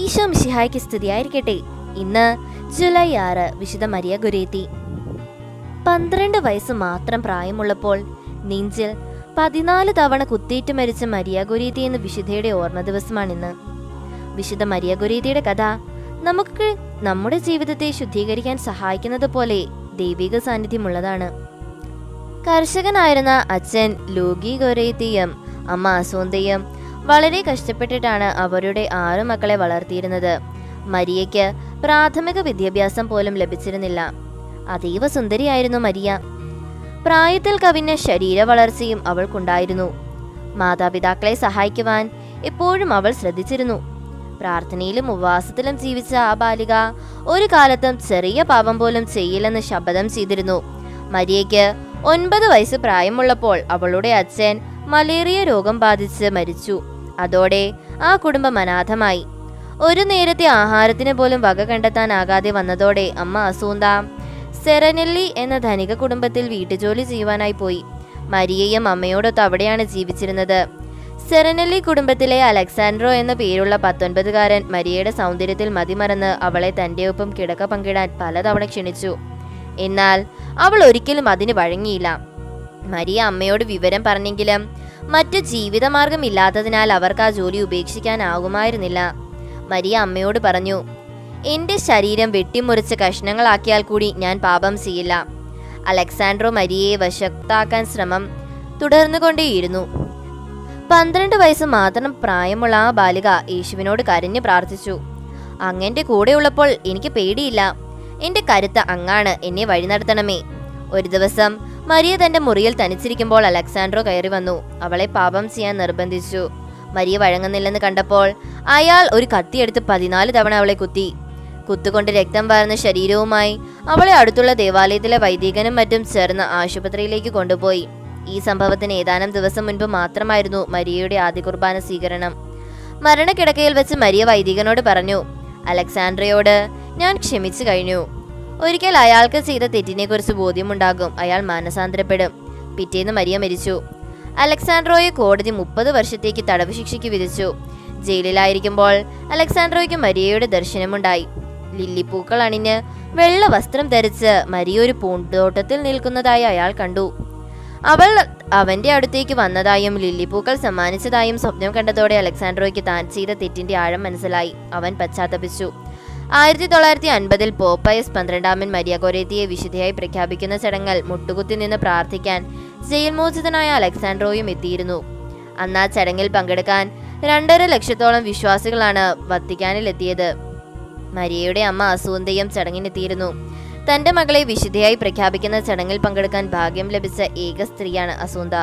ഈശോ മിഷിഹായ്ക്ക് സ്തുതിയായിരിക്കട്ടെ. ഇന്ന് ജൂലൈ ആറ് വിശുദ്ധ മരിയ ഗുരേത്തി പന്ത്രണ്ട് വയസ്സ് മാത്രം പ്രായമുള്ളപ്പോൾ നെഞ്ചിൽ പതിനാല് തവണ കുത്തിയിട്ട് മരിച്ച മരിയ ഗുരീതി എന്ന വിശുദ്ധയുടെ ഓർമ്മ ദിവസമാണിന്ന്. വിശുദ്ധ മരിയ ഗുരീതിയുടെ കഥ നമുക്ക് നമ്മുടെ ജീവിതത്തെ ശുദ്ധീകരിക്കാൻ സഹായിക്കുന്നത് പോലെ ദൈവിക സാന്നിധ്യമുള്ളതാണ്. കർഷകനായിരുന്ന അച്ഛൻ ലൂഗി ഗൊരേത്തിയും അമ്മ അസോന്തയും വളരെ കഷ്ടപ്പെട്ടിട്ടാണ് അവരുടെ ആറു മക്കളെ വളർത്തിയിരുന്നത്. മരിയയ്ക്ക് പ്രാഥമിക വിദ്യാഭ്യാസം പോലും ലഭിച്ചിരുന്നില്ല. അതീവ സുന്ദരിയായിരുന്നു മരിയ. പ്രായത്തിൽ കവിഞ്ഞ ശരീര വളർച്ചയും അവൾക്കുണ്ടായിരുന്നു. മാതാപിതാക്കളെ സഹായിക്കുവാൻ എപ്പോഴും അവൾ ശ്രദ്ധിച്ചിരുന്നു. പ്രാർത്ഥനയിലും ഉപവാസത്തിലും ജീവിച്ച ആ ബാലിക ഒരു കാലത്തും ചെറിയ പാപം പോലും ചെയ്യില്ലെന്ന് ശപഥം ചെയ്തിരുന്നു. മരിയയ്ക്ക് ഒൻപത് വയസ്സ് പ്രായമുള്ളപ്പോൾ അവളുടെ അച്ഛൻ മലേറിയ രോഗം ബാധിച്ച് മരിച്ചു. അതോടെ ആ കുടുംബം അനാഥമായി. ഒരു നേരത്തെ ആഹാരത്തിന് പോലും വക കണ്ടെത്താനാകാതെ വന്നതോടെ അമ്മ അസൂന്ത സെറനെല്ലി എന്ന ധനിക കുടുംബത്തിൽ വീട്ടുജോലി ചെയ്യുവാനായി പോയി. മരിയയും അമ്മയോടൊത്ത് അവിടെയാണ് ജീവിച്ചിരുന്നത്. സെറനെല്ലി കുടുംബത്തിലെ അലക്സാൻഡ്രോ എന്ന പേരുള്ള പത്തൊൻപതുകാരൻ മരിയയുടെ സൗന്ദര്യത്തിൽ മതിമറന്ന് അവളെ തന്റെ ഒപ്പം കിടക്ക പങ്കിടാൻ പലതവണ ക്ഷണിച്ചു. എന്നാൽ അവൾ ഒരിക്കലും അതിന് വഴങ്ങിയില്ല. മരിയ അമ്മയോട് വിവരം പറഞ്ഞെങ്കിലും മറ്റു ജീവിതമാർഗമില്ലാത്തതിനാൽ അവർക്ക് ആ ജോലി ഉപേക്ഷിക്കാനാകുമായിരുന്നില്ല. മരിയ അമ്മയോട് പറഞ്ഞു എന്റെ ശരീരം വെട്ടിമുറിച്ച് കഷ്ണങ്ങളാക്കിയാൽ കൂടി ഞാൻ പാപം ചെയ്യില്ല. അലക്സാൻഡ്രോ മരിയയെ വശക്താക്കാൻ ശ്രമം തുടർന്നുകൊണ്ടേയിരുന്നു. പന്ത്രണ്ട് വയസ്സ് മാത്രം പ്രായമുള്ള ആ ബാലിക യേശുവിനോട് കരഞ്ഞു പ്രാർത്ഥിച്ചു അങ്ങന്റെ കൂടെയുള്ളപ്പോൾ എനിക്ക് പേടിയില്ല. എന്റെ കരുത്ത് അങ്ങാണ്. എന്നെ വഴി നടത്തണമേ. ഒരു ദിവസം മരിയ തന്റെ മുറിയിൽ തനിച്ചിരിക്കുമ്പോൾ അലക്സാൻഡ്രോ കയറി വന്നു. അവളെ പാപം ചെയ്യാൻ നിർബന്ധിച്ചു. മരിയ വഴങ്ങുന്നില്ലെന്ന് കണ്ടപ്പോൾ അയാൾ ഒരു കത്തിയെടുത്ത് പതിനാല് തവണ അവളെ കുത്തി. കുത്തുകൊണ്ട് രക്തം വാർന്ന ശരീരവുമായി അവളെ അടുത്തുള്ള ദേവാലയത്തിലെ വൈദികനും മറ്റും ചേർന്ന് ആശുപത്രിയിലേക്ക് കൊണ്ടുപോയി. ഈ സംഭവത്തിന് ഏതാനും ദിവസം മുൻപ് മാത്രമായിരുന്നു മരിയയുടെ ആദ്യ കുർബാന സ്വീകരണം. മരണക്കിടക്കയിൽ വെച്ച് മരിയ വൈദികനോട് പറഞ്ഞു അലക്സാൻഡ്രയോട് ഞാൻ ക്ഷമിച്ചു കഴിഞ്ഞു. ഒരിക്കൽ അയാൾക്ക് ചെയ്ത തെറ്റിനെക്കുറിച്ച് ബോധ്യമുണ്ടാകും. അയാൾ മാനസാന്തരപ്പെടും. പിറ്റേന്ന് മരിയ മരിച്ചു. അലക്സാൻഡ്രോയെ കോടതി മുപ്പത് വർഷത്തേക്ക് തടവ് ശിക്ഷയ്ക്ക് വിധിച്ചു. ജയിലിലായിരിക്കുമ്പോൾ അലക്സാൻഡ്രോയ്ക്ക് മരിയയുടെ ദർശനമുണ്ടായി. ലില്ലിപ്പൂക്കൾ അണിഞ്ഞ് വെള്ള വസ്ത്രം ധരിച്ച് മരിയ ഒരു പൂന്തോട്ടത്തിൽ നിൽക്കുന്നതായി അയാൾ കണ്ടു. അവൾ അവന്റെ അടുത്തേക്ക് വന്നതായും ലില്ലിപ്പൂക്കൾ സമ്മാനിച്ചതായും സ്വപ്നം കണ്ടതോടെ അലക്സാൻഡ്രോയ്ക്ക് താൻ ചെയ്ത തെറ്റിന്റെ ആഴം മനസ്സിലായി. അവൻ പശ്ചാത്തപിച്ചു. ആയിരത്തി തൊള്ളായിരത്തി അൻപതിൽ പോപ്പയസ് പന്ത്രണ്ടാമൻ മരിയ കൊരേത്തിയെ വിശുദ്ധയായി പ്രഖ്യാപിക്കുന്ന ചടങ്ങിൽ മുട്ടുകുത്തി നിന്ന് പ്രാർത്ഥിക്കാൻ ജയിൽ മോചിതനായ അലക്സാൻഡ്രോയും എത്തിയിരുന്നു. അന്ന് ആ ചടങ്ങിൽ പങ്കെടുക്കാൻ രണ്ടര ലക്ഷത്തോളം വിശ്വാസികളാണ് വത്തിക്കാനിൽ എത്തിയത് മരിയയുടെ അമ്മ അസൂന്തയും ചടങ്ങിനെത്തിയിരുന്നു. തന്റെ മകളെ വിശുദ്ധയായി പ്രഖ്യാപിക്കുന്ന ചടങ്ങിൽ പങ്കെടുക്കാൻ ഭാഗ്യം ലഭിച്ച ഏക സ്ത്രീയാണ് അസൂന്ത.